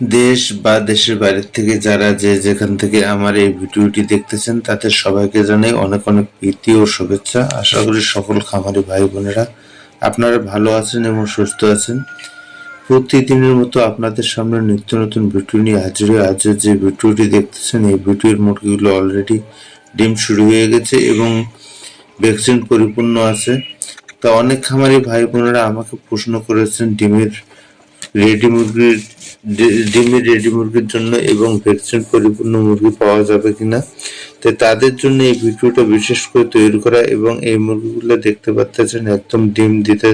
দেশ বা দেশের বাইরের থেকে যারা যে যেখান থেকে আমার এই ভিডিওটি দেখতেছেন, তাদের সবাইকে জানাই অনেক অনেক প্রীতি ও শুভেচ্ছা। আশা করি সকল খামারি ভাই বোনেরা আপনারা ভালো আছেন এবং সুস্থ আছেন। প্রতিদিনের মতো আপনাদের সামনে নিত্য নতুন ভিডিও নিয়ে হাজির হয়ে আজ যে ভিডিওটি দেখতেছেন, এই ভিডিওর মুরগিগুলো অলরেডি ডিম শুরু হয়ে গেছে এবং ভ্যাকসিন পরিপূর্ণ আছে। তা অনেক খামারি ভাই বোনেরা আমাকে প্রশ্ন করেছেন, ডিমের রেডি মুরগির ডি- ডিমের রেডি মুরগির জন্য এবং ভ্যাকসিন পরিপূর্ণ মুরগি পাওয়া যাবে কিনা, তো তাদের জন্য এই ভিডিওটা বিশেষ করে তৈরি করা এবং এই মুরগিগুলো দেখতে পাচ্ছেন একদম ডিম দিতে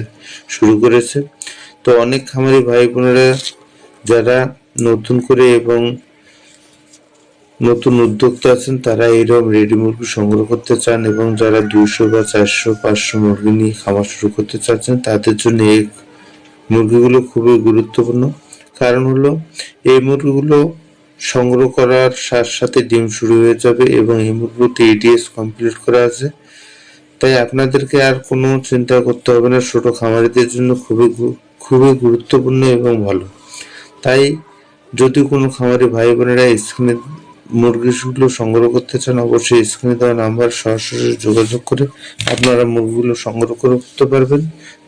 শুরু করেছে। তো অনেক খামারি ভাই বোনেরা যারা নতুন করে এবং নতুন উদ্যোক্তা আছেন, তারা এইরকম রেডি মুরগি সংগ্রহ করতে চান এবং যারা দুইশো বা চারশো, পাঁচশো মুরগি নিয়ে খামার শুরু করতে চাচ্ছেন, তাদের জন্য এই মুরগিগুলো খুবই গুরুত্বপূর্ণ। কারণ হলো, এই মুরগিগুলো সংগ্রহ করার সাথে সাথে ডিম শুরু হয়ে যাবে এবং এই মুরগিতে এডিএস কমপ্লিট করা আছে। তাই আপনাদেরকে আর কোনো চিন্তা করতে হবে না, ছোট খামারিদের জন্য খুবই খুবই গুরুত্বপূর্ণ এবং ভালো। তাই যদি কোনো খামারি ভাই বোনেরা স্ক্রিনে মুরগিগুলো সংগ্রহ করতে চান, অবশ্যই স্ক্রিনে দেওয়া নাম্বার, সরাসরি যোগাযোগ করে আপনারা মুরগিগুলো সংগ্রহ করতে পারবেন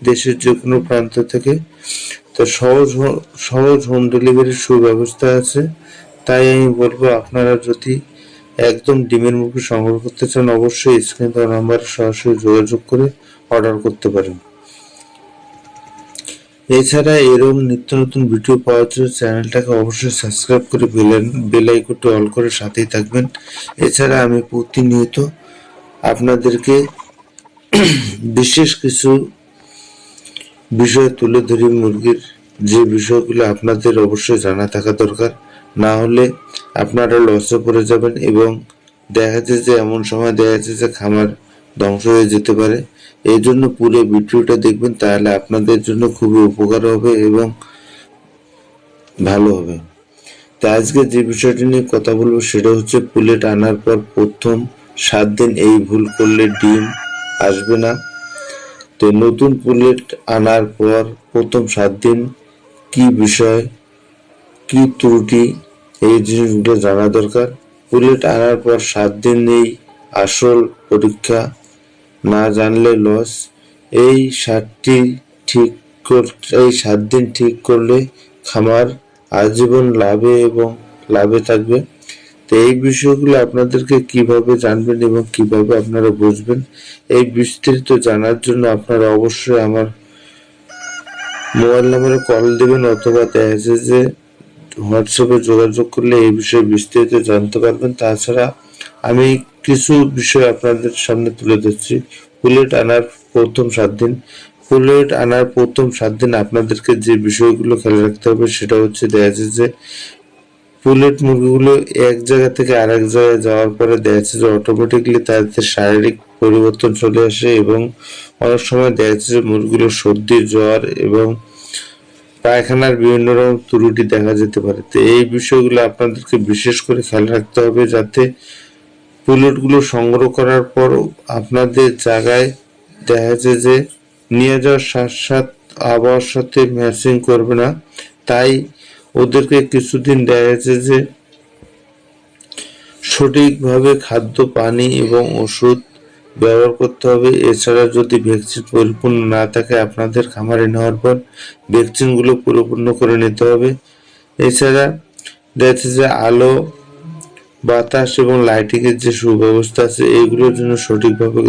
দেশের যে কোনো প্রান্ত থেকে। তো সহজ সহজ হোম ডেলিভারির সুব্যবস্থা আছে। তাই আমি বলব, আপনারা যদি একদম ডিমের মুরগি সংগ্রহ করতে চান, অবশ্যই স্ক্রিনে দেওয়া নাম্বার সরাসরি যোগাযোগ করে অর্ডার করতে পারেন। এছাড়া এরকম নিত্য নতুন ভিডিও পাওয়ার জন্য চ্যানেলটাকে অবশ্যই সাবস্ক্রাইব করে বেল বেল অল করে সাথেই থাকবেন। এছাড়া আমি প্রতিনিয়ত আপনাদেরকে বিশেষ কিছু বিষয় তুলে ধরি মুরগির। যে বিষয়গুলো আপনাদের অবশ্যই জানা থাকা দরকার। না হলে আপনারা লসে পড়ে যাবেন এবং দেখা যাচ্ছে যে এমন সময় দেখা যাচ্ছে যে খামার ধ্বংস হয়ে যেতে পারে। এই জন্য পুরো ভিডিওটা দেখবেন, তাহলে আপনাদের জন্য খুবই উপকার হবে এবং ভালো হবে। তো আজকে যে বিষয়টি নিয়ে কথা বলব, সেটা হচ্ছে পুলেট আনার পর প্রথম সাত দিন এই ভুল করলে ডিম আসবে না। তো নতুন পুলেট আনার পর প্রথম সাত দিন কি বিষয়, কি ত্রুটি, এই জিনিসগুলো জানা দরকার। পুলেট আনার পর সাত দিন এই আসল পরীক্ষা না জানলে লস এই সাতটি ঠিক এই সাত দিন ঠিক করলে খামার আজীবন লাভে এবং লাভে থাকবে। তো এই বিষয়গুলো আপনাদেরকে কীভাবে জানবেন এবং কীভাবে আপনারা বুঝবেন, এই বিস্তারিত জানার জন্য আপনারা অবশ্যই আমার মোবাইল নম্বরে কল দেবেন অথবা যে হোয়াটসঅ্যাপে যোগাযোগ করলে এই বিষয়ে বিস্তারিত জানতে পারবেন। তাছাড়া আমি কিছু বিষয় আপনাদের সামনে তুলে ধরছি। বুলেট আনার প্রথম সাত দিন। বুলেট আনার প্রথম সাত দিন আপনাদেরকে যে বিষয়গুলো খেয়াল রাখতে হবে সেটা হচ্ছে দেখা যাচ্ছে যে পুলেট মুরগিগুলো এক জায়গা থেকে আরেক জায়গায় যাওয়ার পরে দেখা যাচ্ছে যে অটোমেটিকলি তাদের শারীরিক পরিবর্তন চলে আসে এবং অনেক সময় দেখা যাচ্ছে যে, মুরগিগুলো সর্দি, জ্বর এবং পায়খানার বিভিন্ন রকম ত্রুটি দেখা যেতে পারে। তো এই বিষয়গুলো আপনাদেরকে বিশেষ করে খেয়াল রাখতে হবে যাতে পুলেটগুলো সংগ্রহ করার পর আপনাদের জায়গায় দেখা যাচ্ছে যে নিয়ে যাওয়ার সাথে সাথ সাথে ম্যাচিং করবে না। তাই ওদেরকে কিছুদিন দেখা যাচ্ছে যে সঠিকভাবে খাদ্য, পানি এবং ওষুধ ব্যবহার করতে হবে। এছাড়া যদি ভ্যাকসিন পরিপূর্ণ না থাকে, আপনাদের খামারে নেওয়ার পর ভ্যাকসিনগুলো পরিপূর্ণ করে নিতে হবে। এছাড়া দেখা যে আলো বাতাস এবং লাইটিংয়ের যে সুব্যবস্থা আছে এইগুলোর জন্য সঠিকভাবে